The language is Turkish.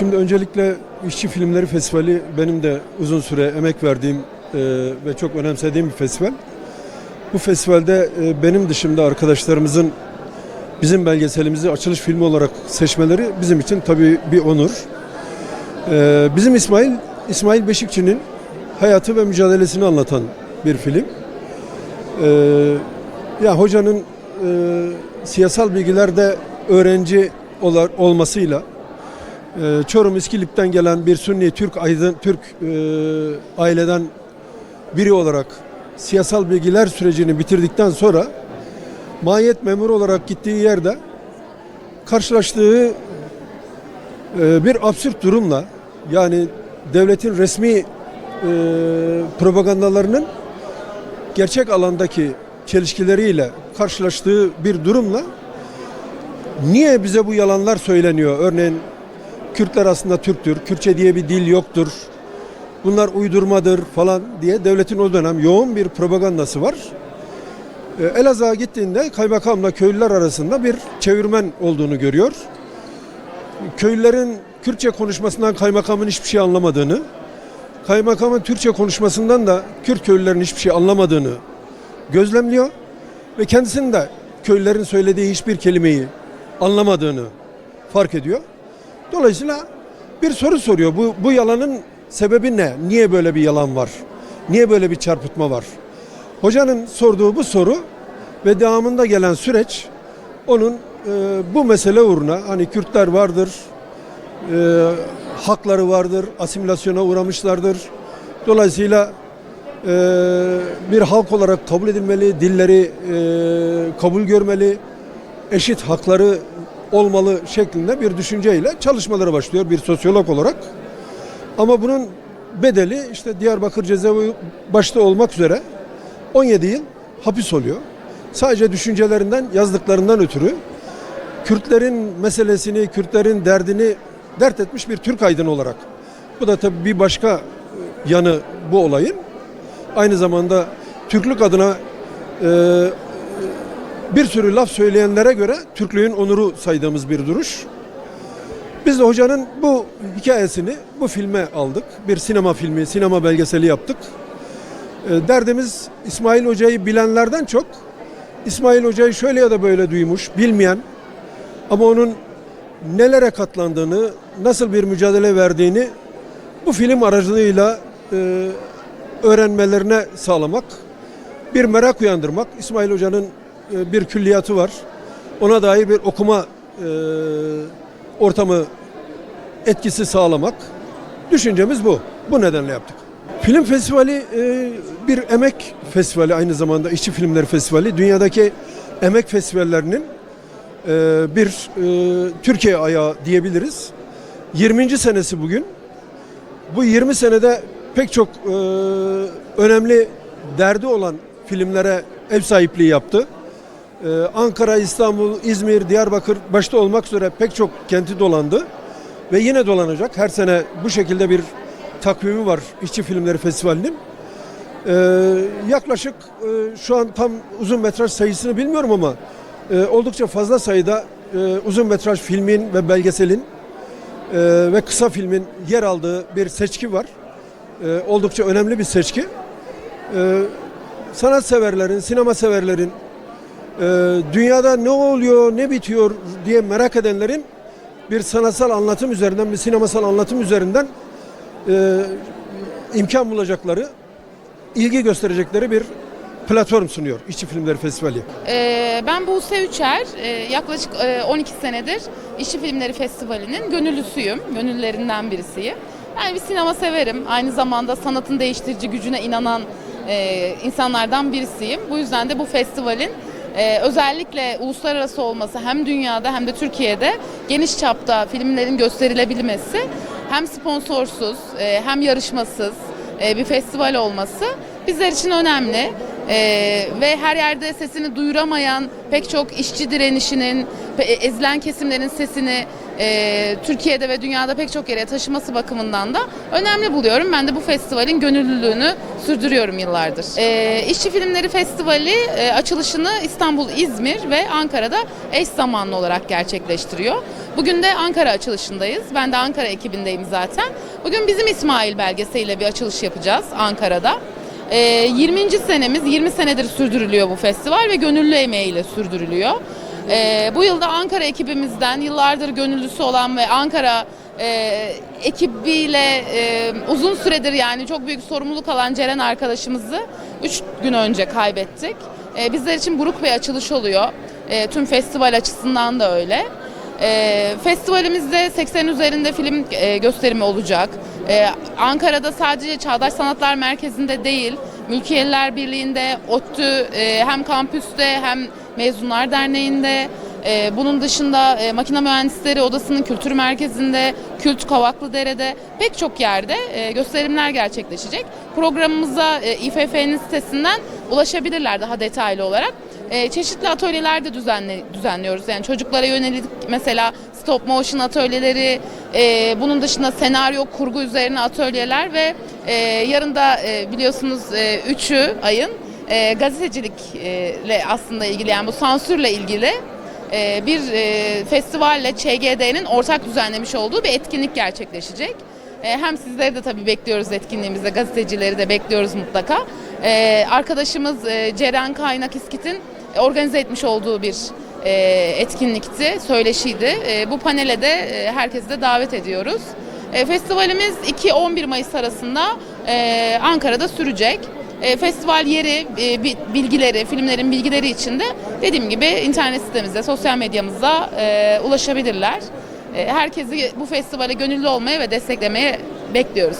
Şimdi öncelikle İşçi Filmleri Festivali benim de uzun süre emek verdiğim e, ve çok önemsediğim bir festival. Bu festivalde e, benim dışımda arkadaşlarımızın bizim belgeselimizi açılış filmi olarak seçmeleri bizim için tabii bir onur. E, bizim İsmail İsmail Beşikçi'nin hayatı ve mücadelesini anlatan bir film. E, ya hocanın e, siyasal bilgilerde öğrenci olar, olmasıyla ee, Çorum İskilip'ten gelen bir Sünni Türk aydın Türk e, aileden biri olarak siyasal bilgiler sürecini bitirdikten sonra mahiyet memuru olarak gittiği yerde karşılaştığı e, bir absürt durumla yani devletin resmi e, propagandalarının gerçek alandaki çelişkileriyle karşılaştığı bir durumla niye bize bu yalanlar söyleniyor? Örneğin Kürtler aslında Türktür, Kürtçe diye bir dil yoktur, bunlar uydurmadır falan diye devletin o dönem yoğun bir propagandası var. E, Elazığ'a gittiğinde kaymakamla köylüler arasında bir çevirmen olduğunu görüyor. Köylülerin Kürtçe konuşmasından kaymakamın hiçbir şey anlamadığını, kaymakamın Türkçe konuşmasından da Kürt köylülerin hiçbir şey anlamadığını gözlemliyor ve kendisinin de köylülerin söylediği hiçbir kelimeyi anlamadığını fark ediyor. Dolayısıyla bir soru soruyor. Bu, bu yalanın sebebi ne? Niye böyle bir yalan var? Niye böyle bir çarpıtma var? Hocanın sorduğu bu soru ve devamında gelen süreç onun e, bu mesele uğruna hani Kürtler vardır, e, hakları vardır, asimilasyona uğramışlardır. Dolayısıyla e, bir halk olarak kabul edilmeli, dilleri e, kabul görmeli, eşit hakları olmalı şeklinde bir düşünceyle çalışmalara başlıyor bir sosyolog olarak. Ama bunun bedeli işte Diyarbakır cezaevi başta olmak üzere 17 yıl hapis oluyor. Sadece düşüncelerinden, yazdıklarından ötürü Kürtlerin meselesini, Kürtlerin derdini dert etmiş bir Türk aydını olarak. Bu da tabii bir başka yanı bu olayın. Aynı zamanda Türklük adına e, bir sürü laf söyleyenlere göre Türklüğün onuru saydığımız bir duruş. Biz de hocanın bu hikayesini bu filme aldık. Bir sinema filmi, sinema belgeseli yaptık. E, Derdimiz İsmail Hoca'yı bilenlerden çok İsmail Hoca'yı şöyle ya da böyle duymuş, bilmeyen ama onun nelere katlandığını, nasıl bir mücadele verdiğini bu film aracılığıyla e, öğrenmelerine sağlamak, bir merak uyandırmak. İsmail Hoca'nın bir külliyatı var. Ona dair bir okuma e, ortamı etkisi sağlamak. Düşüncemiz bu. Bu nedenle yaptık. Film festivali e, bir emek festivali aynı zamanda işçi filmleri festivali. Dünyadaki emek festivallerinin e, bir e, Türkiye ayağı diyebiliriz. 20. senesi bugün. Bu 20 senede pek çok e, önemli derdi olan filmlere ev sahipliği yaptı. Ee, Ankara, İstanbul, İzmir, Diyarbakır başta olmak üzere pek çok kenti dolandı. Ve yine dolanacak. Her sene bu şekilde bir takvimi var İşçi Filmleri Festivali'nin. Ee, yaklaşık e, şu an tam uzun metraj sayısını bilmiyorum ama e, oldukça fazla sayıda e, uzun metraj filmin ve belgeselin ve kısa filmin yer aldığı bir seçki var. Oldukça önemli bir seçki. Sanat severlerin, sinema severlerin, dünyada ne oluyor, ne bitiyor diye merak edenlerin bir sanatsal anlatım üzerinden, bir sinemasal anlatım üzerinden e, imkan bulacakları, ilgi gösterecekleri bir platform sunuyor İşçi Filmleri Festivali. Ee, ben Buse Üçer, Ee, yaklaşık e, 12 senedir İşçi Filmleri Festivali'nin gönüllüsüyüm, gönüllülerinden birisiyim. Ben bir sinema severim, aynı zamanda sanatın değiştirici gücüne inanan e, insanlardan birisiyim. Bu yüzden de bu festivalin e, özellikle uluslararası olması hem dünyada hem de Türkiye'de geniş çapta filmlerin gösterilebilmesi hem sponsorsuz e, hem yarışmasız e, bir festival olması bizler için önemli. Ee, ve her yerde sesini duyuramayan pek çok işçi direnişinin, pe- ezilen kesimlerin sesini e, Türkiye'de ve dünyada pek çok yere taşıması bakımından da önemli buluyorum. Ben de bu festivalin gönüllülüğünü sürdürüyorum yıllardır. Ee, İşçi Filmleri Festivali e, açılışını İstanbul, İzmir ve Ankara'da eş zamanlı olarak gerçekleştiriyor. Bugün de Ankara açılışındayız. Ben de Ankara ekibindeyim zaten. Bugün bizim İsmail belgeseliyle bir açılış yapacağız Ankara'da. Ee, 20. senemiz, 20 senedir sürdürülüyor bu festival ve gönüllü emeğiyle sürdürülüyor. Ee, bu yılda Ankara ekibimizden yıllardır gönüllüsü olan ve Ankara e, ekibiyle e, uzun süredir yani çok büyük sorumluluk alan Ceren arkadaşımızı 3 gün önce kaybettik. E, bizler için buruk bir açılış oluyor. E, tüm festival açısından da öyle. E, festivalimizde 80 üzerinde film e, gösterimi olacak. E, Ankara'da sadece Çağdaş Sanatlar Merkezi'nde değil, Mülkiyeliler Birliği'nde, ODTÜ e, hem kampüste hem Mezunlar Derneği'nde, e, bunun dışında e, Makine Mühendisleri Odası'nın kültür merkezinde, Kült Kavaklıdere'de pek çok yerde e, gösterimler gerçekleşecek. Programımıza e, İFF'nin sitesinden ulaşabilirler daha detaylı olarak. E, çeşitli atölyeler de düzenle, düzenliyoruz. Yani çocuklara yönelik mesela stop motion atölyeleri, e, bunun dışında senaryo kurgu üzerine atölyeler ve e, yarın da e, biliyorsunuz e, 3'ü ayın e, gazetecilikle aslında ilgili yani bu sansürle ilgili e, bir e, festivalle ÇGD'nin ortak düzenlemiş olduğu bir etkinlik gerçekleşecek. E, Hem sizleri de tabii bekliyoruz etkinliğimizde, gazetecileri de bekliyoruz mutlaka. E, Arkadaşımız e, Ceren Kaynak İskit'in organize etmiş olduğu bir etkinlikti, söyleşiydi. E, Bu panele de e, herkesi de davet ediyoruz. E, Festivalimiz 2-11 Mayıs arasında e, Ankara'da sürecek. E, festival yeri, e, bi- bilgileri, filmlerin bilgileri için de dediğim gibi internet sitemizde, sosyal medyamızda e, ulaşabilirler. E, herkesi bu festivale gönüllü olmaya ve desteklemeye bekliyoruz.